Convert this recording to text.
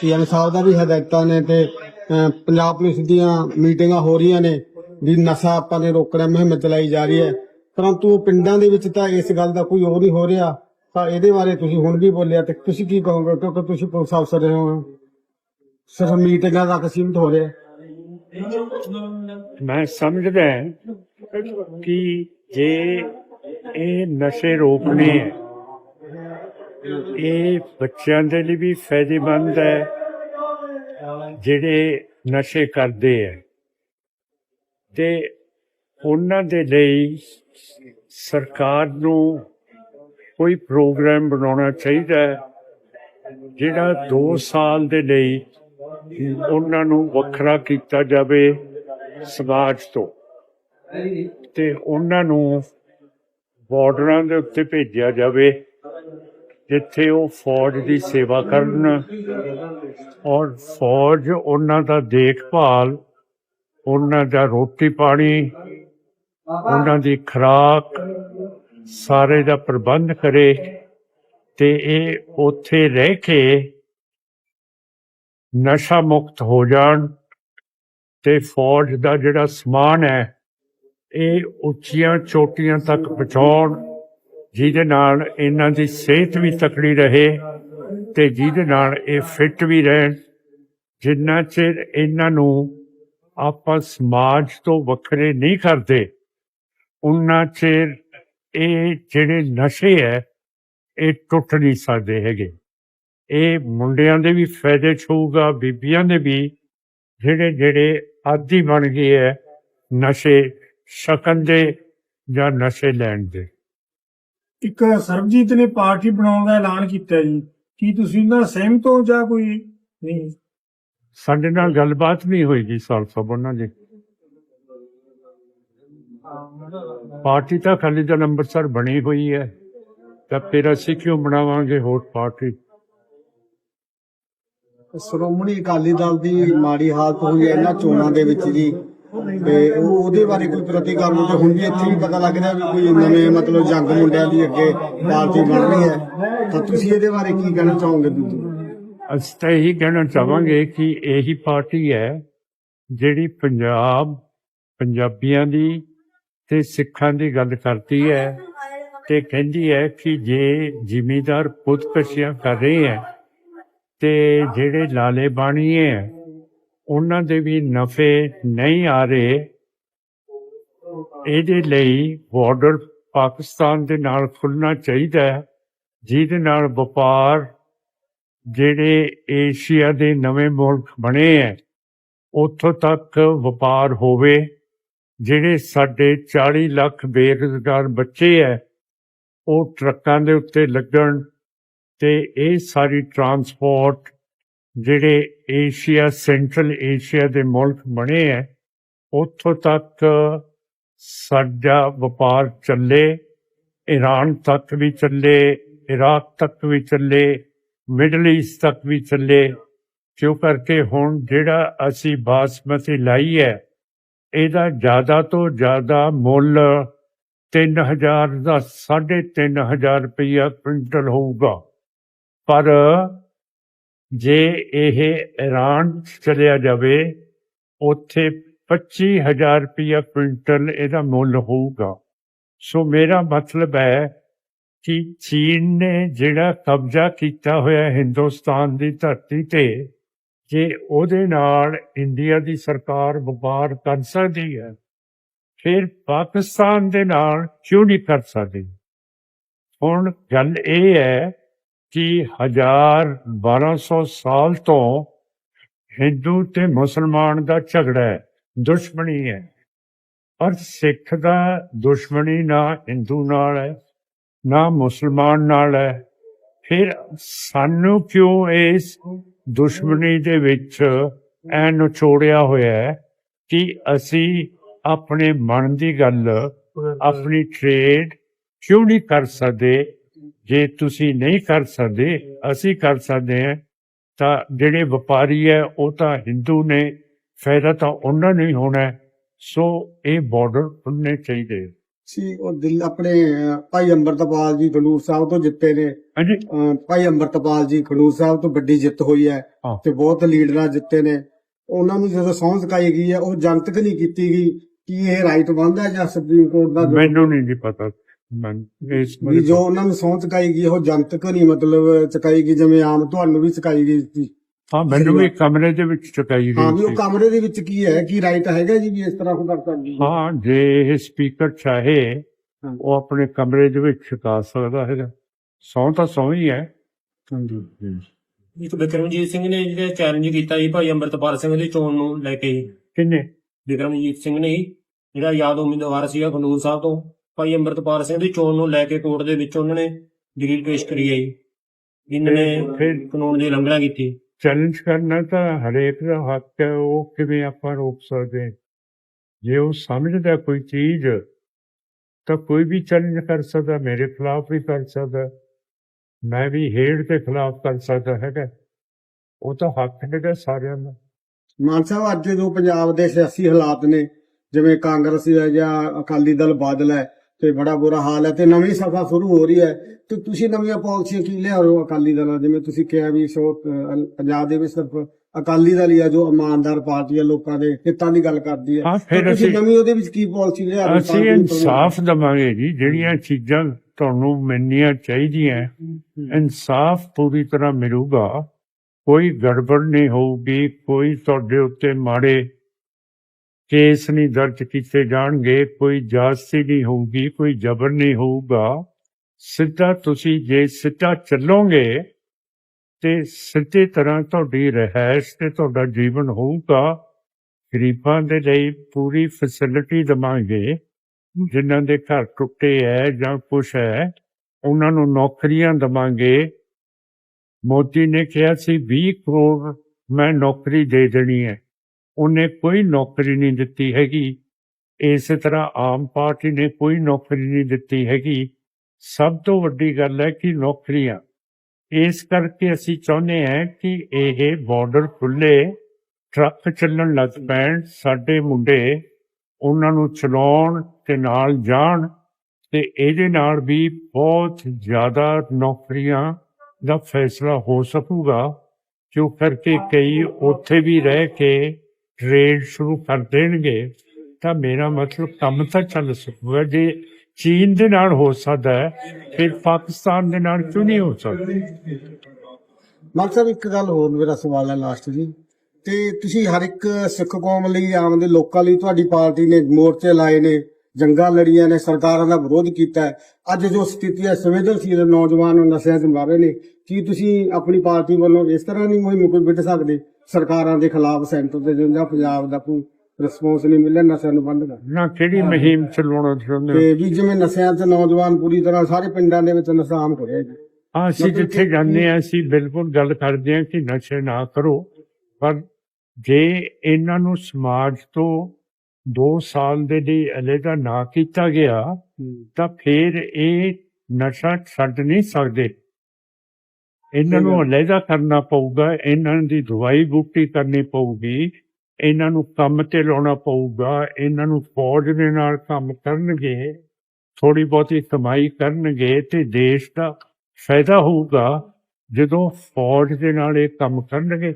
PM ਸਾਹਿਬ ਦਾ ਵੀ ਹਦਾਇਤਾਂ ਨੇ ਤੇ ਪੰਜਾਬ ਪੁਲਿਸ ਦੀਆਂ ਮੀਟਿੰਗਾਂ ਹੋ ਰਹੀਆਂ ਨੇ ਵੀ ਨਸ਼ਾ ਆਪਾਂ ਨੇ ਰੋਕਣਾ, ਮੁਹਿੰਮ ਚਲਾਈ ਜਾ ਰਹੀ ਹੈ। ਪਰੰਤੂ ਪਿੰਡਾਂ ਦੇ ਵਿੱਚ ਤਾਂ ਇਸ ਗੱਲ ਦਾ ਕੋਈ ਉਹ ਨਹੀਂ ਹੋ ਰਿਹਾ। ਤਾਂ ਇਹਦੇ ਬਾਰੇ ਤੁਸੀਂ ਹੁਣ ਵੀ ਬੋਲਿਆ ਤੇ ਤੁਸੀਂ ਕੀ ਕਹੋਗੇ? ਕਿਉਂਕਿ ਤੁਸੀਂ ਪੁਲਿਸ ਅਫਸਰ ਰਹੇ ਹੋ। ਸਿਰਫ ਮੀਟਿੰਗਾਂ ਤੱਕ ਸੀਮਿਤ ਹੋ ਰਿਹਾ। ਮੈਂ ਸਮਝਦਾ ਕਿ ਜੇ ਇਹ ਨਸ਼ੇ ਰੋਕਣੇ ਹੈ ਇਹ ਬੱਚਿਆਂ ਦੇ ਲਈ ਵੀ ਫਾਇਦੇਮੰਦ ਹੈ, ਜਿਹੜੇ ਨਸ਼ੇ ਕਰਦੇ ਹੈ। ਤੇ ਉਹਨਾਂ ਦੇ ਲਈ ਸਰਕਾਰ ਨੂੰ ਕੋਈ ਪ੍ਰੋਗਰਾਮ ਬਣਾਉਣਾ ਚਾਹੀਦਾ ਹੈ, ਜਿਹੜਾ 2 ਸਾਲ ਦੇ ਲਈ ਉਹਨਾਂ ਨੂੰ ਵੱਖਰਾ ਕੀਤਾ ਜਾਵੇ ਸਮਾਜ ਤੋਂ। ਤੇ ਉਹਨਾਂ ਨੂੰ ਬਾਰਡਰਾਂ ਦੇ ਉੱਤੇ ਭੇਜਿਆ ਜਾਵੇ। ਜਿੱਥੇ ਉਹ ਫੌਜ ਦੀ ਸੇਵਾ ਕਰਨ ਔਰ ਫੌਜ ਉਹਨਾਂ ਦਾ ਦੇਖਭਾਲ, ਉਹਨਾਂ ਦਾ ਰੋਟੀ ਪਾਣੀ, ਉਹਨਾਂ ਦੀ ਖੁਰਾਕ ਸਾਰੇ ਦਾ ਪ੍ਰਬੰਧ ਕਰੇ ਤੇ ਇਹ ਉੱਥੇ ਰਹਿ ਕੇ ਨਸ਼ਾ ਮੁਕਤ ਹੋ ਜਾਣ ਤੇ ਫੌਜ ਦਾ ਜਿਹੜਾ ਸਮਾਨ ਹੈ, ਇਹ ਉੱਚੀਆਂ ਚੋਟੀਆਂ ਤੱਕ ਪਹੁੰਚਾਉਣ ਜਿਹਦੇ ਨਾਲ ਇਹਨਾਂ ਦੀ ਸਿਹਤ ਵੀ ਤਕੜੀ ਰਹੇ ਤੇ ਜਿਹਦੇ ਨਾਲ ਇਹ ਫਿੱਟ ਵੀ ਰਹਿਣ, ਜਿੰਨਾ ਚਿਰ ਇਹਨਾਂ ਨੂੰ ਆਪਾਂ ਸਮਾਜ ਤੋਂ ਵੱਖਰੇ ਨਹੀਂ ਕਰਦੇ ਉਹਨਾਂ ਚਿਰ ਇਹ ਜਿਹੜੇ ਨਸ਼ੇ ਹੈ, ਇਹ ਟੁੱਟ ਨਹੀਂ ਸਕਦੇ ਹੈਗੇ। ਇਹ ਮੁੰਡਿਆਂ ਦੇ ਵੀ ਫਾਇਦੇ 'ਚ ਹੋਊਗਾ, ਬੀਬੀਆਂ ਦੇ ਵੀ, ਜਿਹੜੇ ਜਿਹੜੇ ਆਦੀ ਬਣ ਗਏ ਹੈ ਨਸ਼ੇ ਛਕਣ ਦੇ ਜਾਂ ਨਸ਼ੇ ਲੈਣ ਦੇ। ਇੱਕ ਸਰਬਜੀਤ ਨੇ ਪਾਰਟੀ ਬਣਾਉਣ ਦਾ ਐਲਾਨ ਕੀਤਾ ਜੀ। ਕੀ ਤੁਸੀਂ ਉਹਨਾਂ ਨਾਲ ਸਹਿਮਤ ਹੋ ਜਾਂ ਕੋਈ ਨਹੀਂ? ਸਾਡੇ ਨਾਲ ਗੱਲਬਾਤ ਨਹੀਂ ਹੋਈ ਜੀ ਸਾਲ ਸਾਹਿਬ ਉਹਨਾਂ ਦੀ। ਪਾਰਟੀ ਤਾਂ ਖਾਲੀ ਦਾ ਅੰਮ੍ਰਿਤਸਰ ਬਣੀ ਹੋਈ ਹੈ। ਤਾਂ ਫਿਰ ਅਸੀਂ ਕਿਉਂ ਬਣਾਵਾਂਗੇ ਹੋਰ ਪਾਰਟੀ? ਸ਼੍ਰੋਮਣੀ ਅਕਾਲੀ ਦਲ ਦੀ ਮਾੜੀ ਹਾਲਤ ਹੋਈ ਹੈ ਇਹਨਾਂ ਚੋਣਾਂ ਦੇ ਵਿੱਚ ਜੀ। ਤੇ ਉਹ ਉਹਦੇ ਬਾਰੇ ਕੋਈ ਪ੍ਰਤੀਕਰਮ ਤੇ ਹੁਣ ਵੀ ਇੱਥੇ ਵੀ ਪਤਾ ਲੱਗ ਵੀ ਕੋਈ ਨਵੇਂ ਮਤਲਬ ਜੰਗ ਮੁੰਡਿਆਂ ਦੀ ਅੱਗੇ ਪਾਰਟੀ ਬਣ ਰਹੀ ਹੈ। ਤਾਂ ਤੁਸੀਂ ਇਹਦੇ ਬਾਰੇ ਕੀ ਕਹਿਣਾ ਚਾਹੋਗੇ ਤੁਸੀਂ ਅਸੀਂ ਤਾਂ ਇਹੀ ਕਹਿਣਾ ਚਾਹਾਂਗੇ ਕਿ ਇਹੀ ਪਾਰਟੀ ਹੈ ਜਿਹੜੀ ਪੰਜਾਬ, ਪੰਜਾਬੀਆਂ ਦੀ ਤੇ ਸਿੱਖਾਂ ਦੀ ਗੱਲ ਕਰਦੀ ਹੈ ਤੇ ਕਹਿੰਦੀ ਹੈ ਕਿ ਜੇ ਜ਼ਿਮੀਦਾਰ ਖੁਦਕਸ਼ੀਆਂ ਕਰ ਰਹੇ ਹੈ ਤੇ ਜਿਹੜੇ ਲਾਲੇ ਬਾਣੀ ਹੈ ਉਹਨਾਂ ਦੇ ਵੀ ਨਫੇ ਨਹੀਂ ਆ ਰਹੇ। ਇਹਦੇ ਲਈ ਬਾਰਡਰ ਪਾਕਿਸਤਾਨ ਦੇ ਨਾਲ ਖੁੱਲਣਾ ਚਾਹੀਦਾ ਹੈ, ਜਿਹਦੇ ਨਾਲ ਵਪਾਰ ਜਿਹੜੇ ਏਸ਼ੀਆ ਦੇ ਨਵੇਂ ਮੁਲਕ ਬਣੇ ਐ ਉੱਥੋਂ ਤੱਕ ਵਪਾਰ ਹੋਵੇ। ਜਿਹੜੇ ਸਾਡੇ 40 ਲੱਖ ਬੇਰੁਜ਼ਗਾਰ ਬੱਚੇ ਐ ਉਹ ਟਰੱਕਾਂ ਦੇ ਉੱਤੇ ਲੱਗਣ ਤੇ ਇਹ ਸਾਰੀ ਟਰਾਂਸਪੋਰਟ ਜਿਹੜੇ ਏਸ਼ੀਆ, ਸੈਂਟਰਲ ਏਸ਼ੀਆ ਦੇ ਮੁਲਕ ਬਣੇ ਐ, ਉੱਥੋਂ ਤੱਕ ਸਾਡਾ ਵਪਾਰ ਚੱਲੇ ਈਰਾਨ ਤੱਕ ਵੀ ਚੱਲੇ, ਇਰਾਕ ਤੱਕ ਵੀ ਚੱਲੇ, ਮਿਡਲ ਈਸਟ ਤੱਕ ਵੀ ਚੱਲੇ। ਕਿਉਂ ਕਰਕੇ ਹੁਣ ਜਿਹੜਾ ਅਸੀਂ ਬਾਸਮਤੀ ਲਾਈ ਹੈ ਇਹਦਾ ਜ਼ਿਆਦਾ ਤੋਂ ਜ਼ਿਆਦਾ ਮੁੱਲ 3000 ਦਾ 3500 ਰੁਪਇਆ ਕੁਇੰਟਲ ਹੋਊਗਾ। ਪਰ ਜੇ ਇਹ ਈਰਾਨ ਚਲਿਆ ਜਾਵੇ, ਉੱਥੇ 25000 ਰੁਪਇਆ ਕੁਇੰਟਲ ਇਹਦਾ ਮੁੱਲ ਹੋਊਗਾ। ਸੋ ਮੇਰਾ ਮਤਲਬ ਹੈ ਕਿ ਚੀਨ ਨੇ ਜਿਹੜਾ ਕਬਜ਼ਾ ਕੀਤਾ ਹੋਇਆ ਹਿੰਦੁਸਤਾਨ ਦੀ ਧਰਤੀ ਤੇ, ਜੇ ਉਹਦੇ ਨਾਲ ਇੰਡੀਆ ਦੀ ਸਰਕਾਰ ਵਪਾਰ ਕਰ ਸਕਦੀ ਹੈ, ਫਿਰ ਪਾਕਿਸਤਾਨ ਦੇ ਨਾਲ ਕਿਉਂ ਨਹੀਂ ਕਰ ਸਕਦੀ? ਹੁਣ ਗੱਲ ਇਹ ਹੈ ਕਿ ਹਜ਼ਾਰ 1200 ਸਾਲ ਤੋਂ ਹਿੰਦੂ ਤੇ ਮੁਸਲਮਾਨ ਦਾ ਝਗੜਾ ਹੈ ਦੁਸ਼ਮਣੀ ਹੈ। ਪਰ ਸਿੱਖ ਦਾ ਦੁਸ਼ਮਣੀ ਨਾ ਹਿੰਦੂ ਨਾਲ ਹੈ ਨਾ ਮੁਸਲਮਾਨ ਨਾਲ ਹੈ। ਫਿਰ ਸਾਨੂੰ ਕਿਉਂ ਇਸ ਦੁਸ਼ਮਣੀ ਦੇ ਵਿੱਚ ਐ ਨਿਚੋੜਿਆ ਹੋਇਆ ਹੈ ਕਿ ਅਸੀਂ ਆਪਣੇ ਮਨ ਦੀ ਗੱਲ ਆਪਣੀ ਟ੍ਰੇਡ ਕਿਉਂ ਨਹੀਂ ਕਰ ਸਕਦੇ? ਜੇ ਤੁਸੀਂ ਨਹੀਂ ਕਰ ਸਕਦੇ ਅਸੀਂ ਕਰ ਸਕਦੇ ਹਾਂ ਤਾਂ ਜਿਹੜੇ ਵਪਾਰੀ ਹੈ ਉਹ ਤਾਂ ਹਿੰਦੂ ਨੇ ਫਾਇਦਾ ਤਾਂ ਉਹਨਾਂ ਨੂੰ ਹੀ ਹੋਣਾ ਹੈ। ਸੋ ਇਹ ਬਾਰਡਰ ਖੁੱਲ੍ਹਣੇ ਚਾਹੀਦੇ ਸੀ ਉਹ ਦਿਲ ਆਪਣੇ ਭਾਈ ਅੰਮ੍ਰਿਤਪਾਲ ਜੀ ਖਡੂਰ ਸਾਹਿਬ ਤੋਂ ਜਿੱਤੇ ਨੇ। ਹਾਂਜੀ। ਭਾਈ ਅੰਮ੍ਰਿਤਪਾਲ ਜੀ ਖਡੂਰ ਸਾਹਿਬ ਤੋਂ ਵੱਡੀ ਜਿੱਤ ਹੋਈ ਹੈ ਹਾਂ। ਤੇ ਬਹੁਤ ਲੀਡਰਾਂ ਜਿੱਤੇ ਨੇ। ਉਹਨਾਂ ਨੂੰ ਜਦੋਂ ਸਹੁੰ ਚੁਕਾਈ ਗਈ ਹੈ ਉਹ ਜਨਤਕ ਨਹੀਂ ਕੀਤੀ ਗਈ ਕਿ ਇਹ ਰਾਈਟ ਬਣਦਾ ਜਾਂ ਸੁਪਰੀਮ ਕੋਰਟ ਦਾ। ਮੈਨੂੰ ਨਹੀਂ ਜੀ ਪਤਾ। ਵੀ ਜੋ ਉਹਨਾਂ ਨੂੰ ਸਹੁੰ ਚੁਕਾਈ ਗਈ ਉਹ ਜਨਤਕ ਨਹੀਂ ਮਤਲਬ ਚੁਕਾਈ ਗਈ ਜਿਵੇਂ ਆਮ ਤੁਹਾਨੂੰ ਵੀ ਚੁਕਾਈ ਗਈ ਸੀ। ਹਾਂ ਮੈਨੂੰ ਵੀ ਕਮਰੇ ਦੇ ਵਿੱਚ ਚੁਕਾਈ ਹਾਂ ਵੀ ਗਈ ਉਹ ਕਮਰੇ ਦੇ ਵਿੱਚ ਕੀ ਹੈ ਕੀ ਰਾਈਟ ਹੈਗਾ ਜੀ ਵੀ ਇਸ ਤਰ੍ਹਾਂ ਉਹ ਕਰ ਸਕਦੀ ਹੈ ਹਾਂ ਜੇ ਇਹ ਸਪੀਕਰ ਚਾਹੇ। ਉਹ ਆਪਣੇ ਕਮਰੇ ਦੇ ਵਿੱਚ ਚੁਕਾ ਸਕਦਾ ਹੈਗਾ। ਸੌ ਤਾਂ ਸੌ ਹੀ ਹੈ। ਹਾਂਜੀ। ਇੱਕ ਵਿਕਰਮਜੀਤ ਸਿੰਘ ਨੇ ਜਿਹੜਾ ਚੈਲੰਜ ਕੀਤਾ ਸੀ ਭਾਈ ਅੰਮ੍ਰਿਤਪਾਲ ਸਿੰਘ ਦੀ ਚੋਣ ਨੂੰ ਲੈ ਕੇ। ਕਿੰਨੇ? ਵਿਕਰਮਜੀਤ ਸਿੰਘ ਨੇ ਜਿਹੜਾ ਯਾਦ ਉਮੀਦਵਾਰ ਸੀਗਾ ਖੰਡੂਰ ਸਾਹਿਬ ਤੋਂ। ਭਾਈ ਅੰਮ੍ਰਿਤਪਾਲ ਸਿੰਘ ਦੀ ਚੋਣ ਨੂੰ ਲੈ ਕੇ ਕੋਰਟ ਦੇ ਵਿੱਚ ਉਹਨਾਂ ਨੇ ਦਲੀਲ ਪੇਸ਼ ਕਰੀ ਹੈ ਜੀ। ਇਹਨਾਂ ਨੇ ਫਿਰ ਕਾਨੂੰਨ ਦੀ ਉਲੰਘਣਾ ਕੀਤੀ। ਚੈਲੰਜ ਕਰਨਾ ਤਾਂ ਹਰੇਕ ਦਾ ਹੱਕ ਹੈ ਉਹ ਕਿਵੇਂ ਆਪਾਂ ਰੋਕ ਸਕਦੇ? ਜੇ ਉਹ ਸਮਝਦਾ ਕੋਈ ਚੀਜ਼ ਤਾਂ ਕੋਈ ਵੀ ਚੈਲੰਜ ਕਰ ਸਕਦਾ ਮੇਰੇ ਖਿਲਾਫ ਵੀ ਕਰ ਸਕਦਾ ਮੈਂ ਵੀ ਹੇਡ ਦੇ ਖਿਲਾਫ ਕਰ ਸਕਦਾ ਹੈਗਾ। ਉਹ ਤਾਂ ਹੱਕ ਹੈਗਾ ਸਾਰਿਆਂ ਦਾ। ਮਾਨ ਸਾਹਿਬ ਅੱਜ ਜੋ ਪੰਜਾਬ ਦੇ ਸਿਆਸੀ ਹਾਲਾਤ ਨੇ ਜਿਵੇਂ ਕਾਂਗਰਸ ਹੈ ਜਾਂ ਅਕਾਲੀ ਦਲ ਬਾਦਲ ਹੈ ਤੇ ਬੜਾ ਬੁਰਾ ਹਾਲ ਹੈ ਤੇ ਨਵੀਂ ਸਭਾ ਸ਼ੁਰੂ ਹੋ ਰਹੀ ਹੈ। ਤੇ ਤੁਸੀਂ ਨਵੀਆਂ ਪਾਲਿਸੀਆਂ ਕੀ ਲਿਆ ਰਹੇ ਹੋ ਅਕਾਲੀ ਦਲ ਜਿਵੇਂ ਤੁਸੀਂ ਕਿਹਾ ਵੀ ਸੋ ਪੰਜਾਬ ਦੇ ਵਿੱਚ ਸਿਰਫ ਅਕਾਲੀ ਦਲ ਹੀ ਆ ਜੋ ਇਮਾਨਦਾਰ ਪਾਰਟੀ ਹੈ ਲੋਕਾਂ ਦੇ ਹਿੱਤਾਂ ਦੀ ਗੱਲ ਕਰਦੀ ਹੈ। ਤੇ ਤੁਸੀਂ ਨਵੀਂ ਉਹਦੇ ਵਿੱਚ ਕੀ ਪਾਲਿਸੀ ਲਿਆ ਰਹੇ ਹੋ? ਅਸੀਂ ਇਨਸਾਫ ਦਵਾਂਗੇ ਜੀ ਜਿਹੜੀਆਂ ਚੀਜ਼ਾਂ ਤੁਹਾਨੂੰ ਮਿਲਣੀਆਂ ਚਾਹੀਦੀਆਂ ਇਨਸਾਫ ਪੂਰੀ ਤਰ੍ਹਾਂ ਮਿਲੂਗਾ। ਕੋਈ ਗੜਬੜ ਨਹੀਂ ਹੋਊਗੀ ਕੋਈ ਤੁਹਾਡੇ ਉੱਤੇ ਮਾੜੇ ਕੇਸ ਨਹੀਂ ਦਰਜ ਕੀਤੇ ਜਾਣਗੇ, ਕੋਈ ਜਾਸਤੀ ਨਹੀਂ ਹੋਊਗੀ, ਕੋਈ ਜ਼ਬਰ ਨਹੀਂ ਹੋਊਗਾ। ਸਿੱਧਾ ਤੁਸੀਂ ਜੇ ਸਿੱਧਾ ਚੱਲੋਗੇ ਤੇ ਸਿੱਧੇ ਤਰ੍ਹਾਂ ਤੁਹਾਡੀ ਰਹਿائش ਤੇ ਤੁਹਾਡਾ ਜੀਵਨ ਹੋਊਗਾ। ਗਰੀਬਾਂ ਦੇ ਲਈ ਪੂਰੀ ਫੈਸਿਲਿਟੀ ਦਵਾਂਗੇ। ਜਿਨ੍ਹਾਂ ਦੇ ਘਰ ਟੁੱਟੇ ਐ ਜਾਂ ਕੁਛ ਹੈ ਉਹਨਾਂ ਨੂੰ ਨੌਕਰੀਆਂ ਦਵਾਂਗੇ। ਮੋਦੀ ਨੇ ਕਿਹਾ ਸੀ 20 ਕਰੋੜ ਮੈਂ ਨੌਕਰੀ ਦੇ ਦੇਣੀ ਹੈ ਉਹਨੇ ਕੋਈ ਨੌਕਰੀ ਨਹੀਂ ਦਿੱਤੀ ਹੈਗੀ। ਇਸੇ ਤਰ੍ਹਾਂ ਆਮ ਪਾਰਟੀ ਨੇ ਕੋਈ ਨੌਕਰੀ ਨਹੀਂ ਦਿੱਤੀ ਹੈਗੀ। ਸਭ ਤੋਂ ਵੱਡੀ ਗੱਲ ਹੈ ਕਿ ਨੌਕਰੀਆਂ। ਇਸ ਕਰਕੇ ਅਸੀਂ ਚਾਹੁੰਦੇ ਹਾਂ ਕਿ ਇਹ ਬਾਰਡਰ ਖੁੱਲੇ ਟਰੱਕ ਚੱਲਣ ਲੱਗ ਪੈਣ, ਸਾਡੇ ਮੁੰਡੇ ਉਹਨਾਂ ਨੂੰ ਚਲਾਉਣ ਤੇ ਨਾਲ ਜਾਣ ਤੇ ਇਹਦੇ ਨਾਲ ਵੀ ਬਹੁਤ ਜ਼ਿਆਦਾ ਨੌਕਰੀਆਂ ਦਾ ਫੈਸਲਾ ਹੋ ਸਕੂਗਾ। ਜੋ ਕਰਕੇ ਕਈ ਉੱਥੇ ਵੀ ਰਹਿ ਕੇ ਟ੍ਰੇਡ ਸ਼ੁਰੂ ਕਰ ਦੇਣਗੇ, ਤਾਂ ਮੇਰਾ ਮਤਲਬ ਕੰਮ ਤਾਂ ਚੱਲ ਸਕੂਗਾ ਜੇ ਚੀਨ ਦੇ ਨਾਲ ਹੋ ਸਕਦਾ ਹੈ, ਫਿਰ ਪਾਕਿਸਤਾਨ ਦੇ ਨਾਲ ਕਿਉਂ ਨਹੀਂ ਹੋ ਸਕਦਾ? ਮਾਨ ਸਾਹਿਬ, ਇੱਕ ਗੱਲ ਹੋਰ ਮੇਰਾ ਸਵਾਲ ਹੈ ਲਾਸਟ ਜੀ। ਤੇ ਤੁਸੀਂ ਹਰ ਇੱਕ ਸਿੱਖ ਕੌਮ ਲਈ, ਆਮ ਦੇ ਲੋਕਾਂ ਲਈ ਤੁਹਾਡੀ ਪਾਰਟੀ ਨੇ ਮੋਰਚੇ ਲਾਏ ਨੇ, ਜੰਗਾਂ ਲੜੀਆਂ ਨੇ, ਸਰਕਾਰਾਂ ਦਾ ਵਿਰੋਧ ਕੀਤਾ ਹੈ। ਅੱਜ ਜੋ ਸਥਿਤੀ ਹੈ, ਸੰਵੇਦਨਸ਼ੀਲ ਨੌਜਵਾਨ ਨਸ਼ਿਆਂ 'ਚ ਮਾਰੇ ਨੇ, ਕੀ ਤੁਸੀਂ ਆਪਣੀ ਪਾਰਟੀ ਵੱਲੋਂ ਇਸ ਤਰ੍ਹਾਂ ਦੀ ਮੁਹਿੰਮ ਕੋਈ ਵਿੱਢ ਸਕਦੇ? ਸਰਕਾਰਾਂ ਦੇ ਖਿਲਾਫ ਸੈਂਟਰ ਤੇ ਜਾਂ ਪੰਜਾਬ ਦਾ ਕੋਈ ਰਿਸਪੌਂਸ ਨਹੀਂ ਮਿਲਿਆ ਨਸ਼ਿਆਂ ਨੂੰ ਬੰਦ ਕਰ ਨਾ ਕਿਹੜੀ ਮੁਹਿੰਮ ਚਲਾਉਣਾ ਚਾਹੁੰਦੇ ਹੋ? ਤੇ ਵੀ ਜਿਵੇਂ ਨਸ਼ਿਆਂ 'ਚ ਨੌਜਵਾਨ ਪੂਰੀ ਤਰ੍ਹਾਂ ਸਾਰੇ ਪਿੰਡਾਂ ਦੇ ਵਿੱਚ ਨਸ਼ਾ ਆਮ ਹੋ ਰਿਹਾ ਜੀ। ਹਾਂ, ਅਸੀਂ ਜਿੱਥੇ ਜਾਂਦੇ ਹਾਂ ਅਸੀਂ ਬਿਲਕੁਲ ਗੱਲ ਕਰਦੇ ਹਾਂ ਕਿ ਨਸ਼ੇ ਨਾ ਕਰੋ ਪਰ ਜੇ ਇਹਨਾਂ ਨੂੰ ਸਮਾਜ ਤੋਂ 2 ਸਾਲ ਦੇ ਲਈ ਅਲੱਗਾ ਨਾ ਕੀਤਾ ਗਿਆ ਤਾਂ ਫਿਰ ਇਹ ਨਸ਼ਾ ਛੱਡ ਨਹੀਂ ਸਕਦੇ। ਇਹਨਾਂ ਨੂੰ ਅਲੱਗਾ ਕਰਨਾ ਪਊਗਾ ਇਹਨਾਂ ਦੀ ਦਵਾਈ ਬੂਟੀ ਕਰਨੀ ਪਊਗੀ ਇਹਨਾਂ ਨੂੰ ਕੰਮ ਤੇ ਲਾਉਣਾ ਪਊਗਾ ਇਹਨਾਂ ਨੂੰ ਫੌਜ ਦੇ ਨਾਲ ਕੰਮ ਕਰਨਗੇ ਥੋੜੀ ਬਹੁਤੀ ਕਮਾਈ ਕਰਨਗੇ ਤੇ ਦੇਸ਼ ਦਾ ਫਾਇਦਾ ਹੋਊਗਾ। ਜਦੋਂ ਫੌਜ ਦੇ ਨਾਲ ਇਹ ਕੰਮ ਕਰਨਗੇ